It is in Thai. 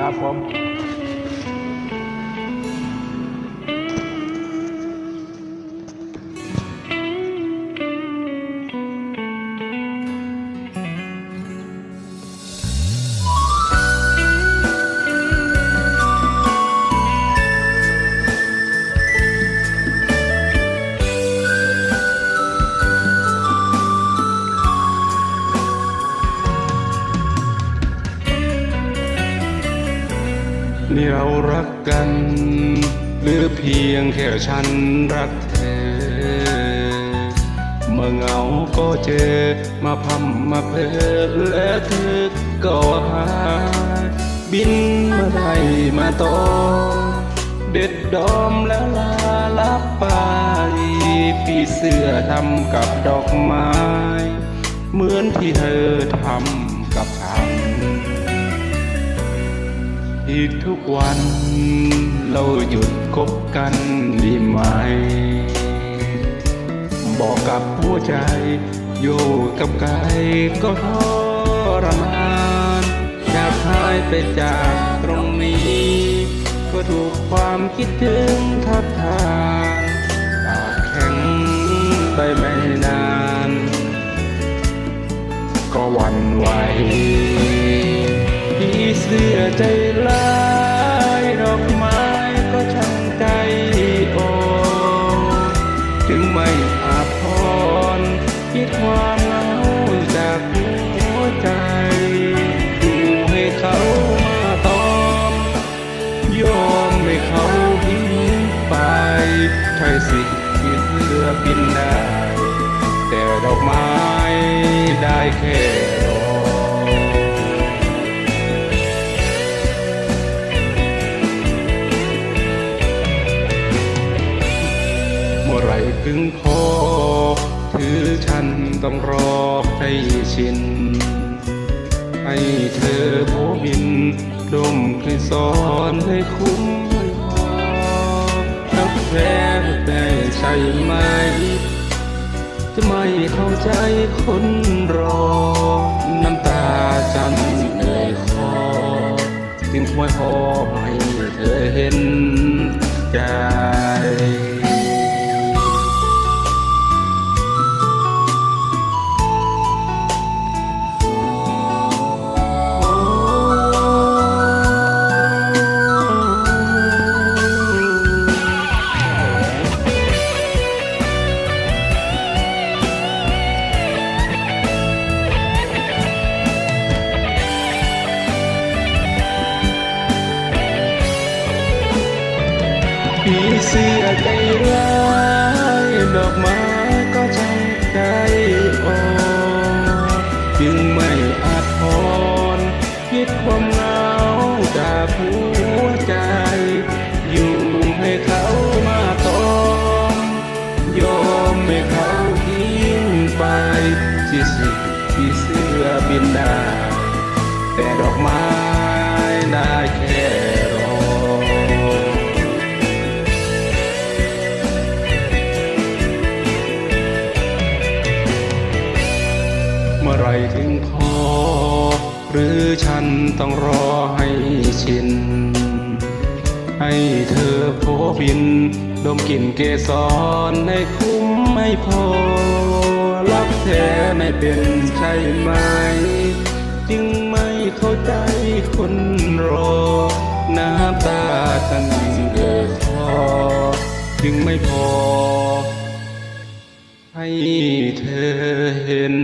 ครับผม นี่เรารักกัน หรือเพียงแค่ฉันรักเธอ เมื่อเหงาก็เจอ มาพัมมาเพลและเธอก็หายบินมาได้มาตอเด็ดดอมแล้วลาลับไปพี่เสื้อทำกับดอกไม้ เหมือนที่เธอทำกับฉัน อีกทุกวัน เราหยุดคบกันดีไหม บอกกับหัวใจ อยู่กับกายก็ทรมานอยากหายไปจากตรงนี้ ก็ถูกความคิดถึงทับทานปากแข็งไปไม่นาน ก็วันไหว สื้อใจร้ายดอกไม้ก็ช่างใจอ่อนถึงไม่อาภรณ์คิดความเหงาจากหัวใจดูให้เขามาตอมยอมให้เขาทิ้งไปใช่สิที่เสื้อบินได้แต่ดอกไม้ได้แค่ ต้องรอให้ชิน ให้เธอโผบินดมกลิ่นซอนให้คุ้มให้พอทักแพ้ได้ใช่ไหม จะไม่เข้าใจคนรอ น้ำตาจันเหนื่อยคอจึงควยพอให้ พี่เสียใจร้ายดอกไม้ก็ช่างใจอ่อนจึงไม่อาจพรคิดความเหงาจากหัวใจ อยู่ให้เขามาตอมยอมให้เขาทิ้งไปที่สิพี่เสื้อบินได้แต่ดอกไม้ ถึงพอ หรือฉันต้องรอให้ชิน ให้เธอโผบิน ดมกลิ่นเกสรให้คุ้มไม่พอ รักแท้ไม่เป็นใช่ไหม จึงไม่เข้าใจคนรอ น้ำตาฉันเดือดคอจึงไม่พอให้เธอเห็น